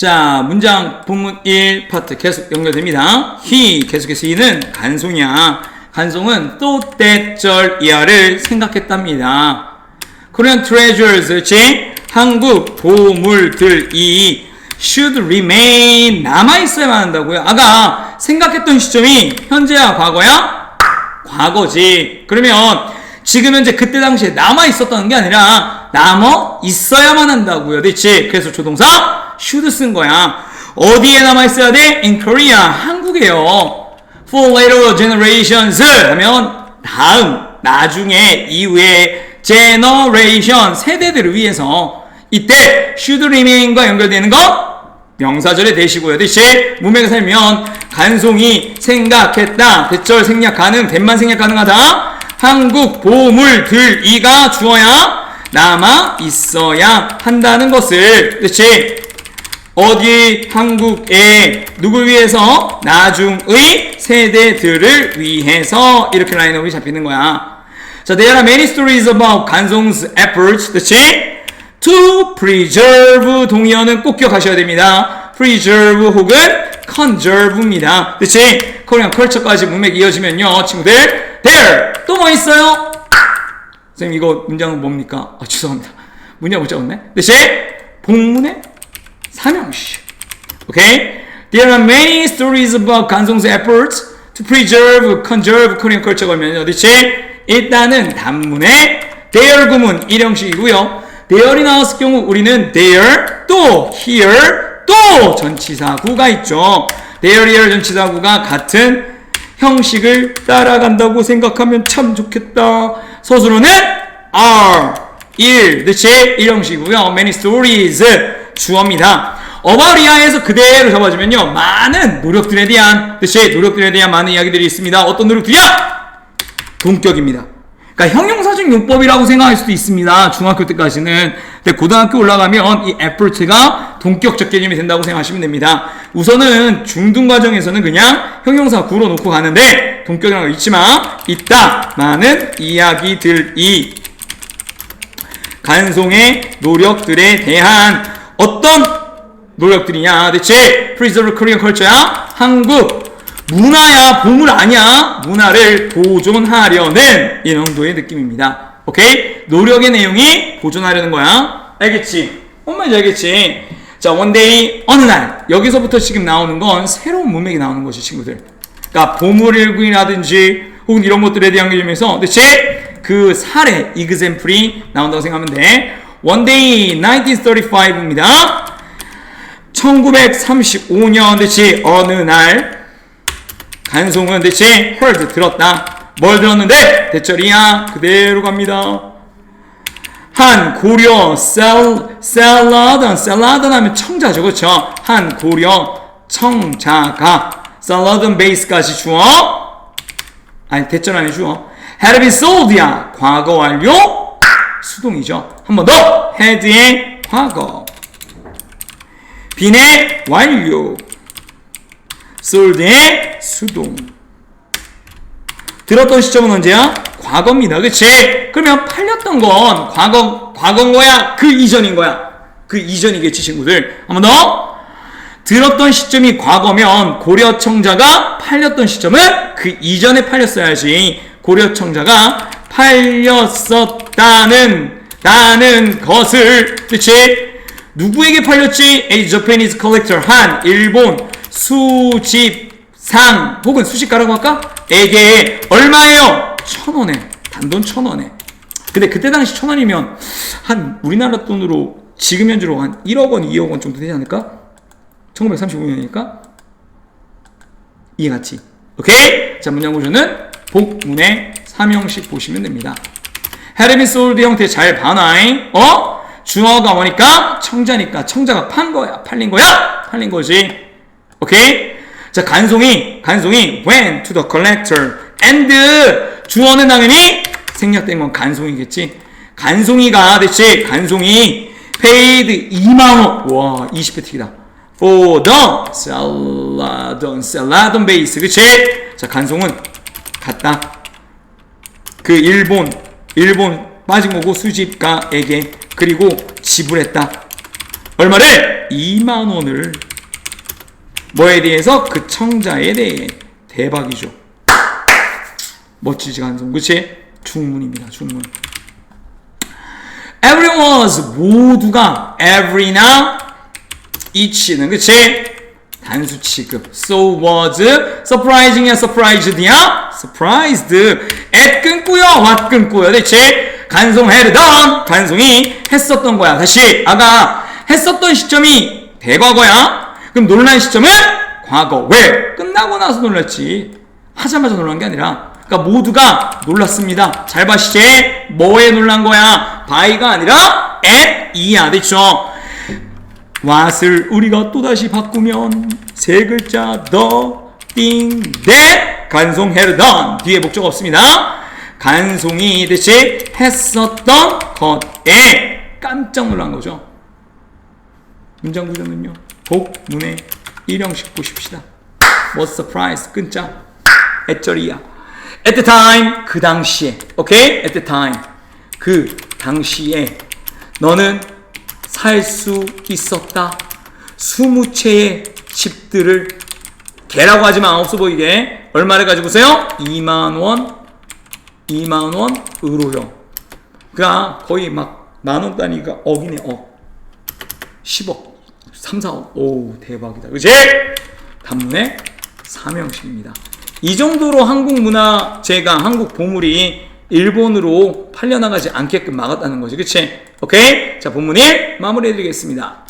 자, 문장 본문 1 파트 계속 연결됩니다. he 계속해서 he는 간송이야. 간송은 또 때절 이하를 생각했답니다. Korean treasures, 그렇지? 한국 보물들이 should remain 남아있어야만 한다고요. 아까 생각했던 시점이 현재야, 과거야? 과거지. 그러면 지금 현재 그때 당시에 남아 있었다는 게 아니라 남아 있어야만 한다고요. 그렇지? 그래서 조동사 should 쓴 거야. 어디에 남아 있어야 돼? In Korea. 한국에요. For later generations 하면 다음, 나중에, 이후에 generation 세대들을 위해서 이때 should remain과 연결되는 건 명사절에 대시고요. 문맥을 살면 간송이 생각했다. 대절 생략 가능, 대만 생략 가능하다. 한국 보물들 이가 주어야 남아 있어야 한다는 것을 그렇지 어디 한국에 누굴 위해서 나중의 세대들을 위해서 이렇게 라인업이 잡히는 거야. 자, there are many stories about 간송's efforts, 그렇지? To preserve 동의어는 꼭 기억하셔야 됩니다. preserve 혹은 conserve입니다. 그렇지? 코리안 컬처까지 문맥 이어지면요, 친구들. there 또 뭐 있어요? 선생님 이거 문장은 뭡니까? 아, 죄송합니다. 문장 못 적었네. 대신 본문에 삼형시. 오케이? There are many stories about 간송's efforts to preserve, conserve Korean culture 걸면 어디지? 일단은 단문에 there 구문 일형식이고요. there이 나왔을 경우 우리는 there 또 here 또 전치사구가 있죠. there, here 전치사구가 같은 형식을 따라간다고 생각하면 참 좋겠다. 서술어는 are, 일, 그치? 일형식이고요. many stories, 주어입니다. 어바리아에서 그대로 잡아주면요. 많은 노력들에 대한, 그치? 노력들에 대한 많은 이야기들이 있습니다. 어떤 노력들이야? 동격입니다. 그러니까 형용사적 용법이라고 생각할 수도 있습니다. 중학교 때까지는. 근데 고등학교 올라가면 이 effort가 동격적 개념이 된다고 생각하시면 됩니다. 우선은 중등 과정에서는 그냥 형용사 구로 놓고 가는데 잊지 마. 있다. 많은 이야기들이 간송의 노력들에 대한 어떤 노력들이냐? 대체 preserve Korean culture야? 한국 문화야? 보물 아니야? 문화를 보존하려는 이 정도의 느낌입니다. 오케이? 노력의 내용이 보존하려는 거야. 알겠지? 엄마 이제 알겠지? 자 원데이 어느 날 여기서부터 지금 나오는 건 새로운 문맥이 나오는 것이 친구들. 그러니까 보물일군이라든지 혹은 이런 것들에 대한 개념에서 대체 그 사례 이그샘플이 나온다고 생각하면 돼 원데이 1935입니다 1935년 대체 어느 날 간송은 대체 heard 들었다. 뭘 들었는데 대절이야 그대로 갑니다. 한 고려 셀 셀라던 셀라던 하면 청자죠 그렇죠? 한 고려 청자가 셀라던 베이스까지 주어 아니 대절 안에 주어 had been sold야 과거 완료 수동이죠. 한 번더 had의 과거 빈의 완료 sold의 수동. 들었던 시점은 언제야? 과거입니다. 그치? 그러면 팔렸던 건 과거, 과거인 거야? 그 이전인 거야? 그 이전이겠지, 친구들. 한 번 더. 들었던 시점이 과거면 고려청자가 팔렸던 시점은 그 이전에 팔렸어야지. 고려청자가 팔렸었 다는, 다는 것을, 그치? 누구에게 팔렸지? A Japanese collector, 한 일본 수집상 혹은 수집가라고 할까? 에게 얼마예요? 천 원에 단돈 천 원에 근데 그때 당시 천 원이면 한 우리나라 돈으로 지금 현재로 한 1억 원, 2억 원 정도 되지 않을까? 1935년이니까 이해갔지? 오케이? 자 문장 구조는 복문의 삼형식 보시면 됩니다 헤르미 솔드 형태 잘 봐놔잉 어? 주어가 뭐니까? 청자니까 청자가 판 거야 팔린 거야? 팔린 거지 오케이? 자, 간송이, 간송이 went to the collector and 주어는 당연히 생략된 건 간송이겠지. 간송이가 대체 간송이 paid 2만 원. 와, 20배 튀기다. for the celadon, celadon base. 그치? 자, 간송은 갔다. 그 일본, 일본 빠진 거고 수집가에게 그리고 지불했다. 얼마를? 2만 원을 뭐에 대해서? 그 청자에 대해 대박이죠. 멋지지 간송 그치? 중문입니다 중문 everyone's 모두가 every나 each는 그치? 단수 취급 so was surprising이야 surprised이야 surprised at 끊고요 what 끊고요 그치? 간송 had done 간송이 했었던 거야 다시 아가 했었던 시점이 대과거야 그럼 놀란 시점은 과거 왜? 끝나고 나서 놀랐지 하자마자 놀란 게 아니라 그러니까 모두가 놀랐습니다. 잘 봐시지? 뭐에 놀란 거야? by가 아니라 at 이야. 됐죠? What을 우리가 또다시 바꾸면 세 글자 the thing that 간송 had done 뒤에 목적 없습니다. 간송이 대신 했었던 것에 깜짝 놀란 거죠. 문장 구조는요. 복문의 일형식 보십시다. was surprised 끊자 애절이야. At the time 그 당시에 오케이 at the time 그 당시에 너는 살 수 있었다. 20채의 집들을 개라고 하지만 없어 보이게 얼마를 가지고세요? 2만 원, 2만 원 으로요. 그니까 거의 막 만원 단위가 억이네 억. 10억, 3, 4억. 오 대박이다. 그지? 단문의 삼형식입니다. 이 정도로 한국 문화재가 한국 보물이 일본으로 팔려나가지 않게끔 막았다는 거지. 그치? 오케이? 자, 본문 1 마무리해 드리겠습니다.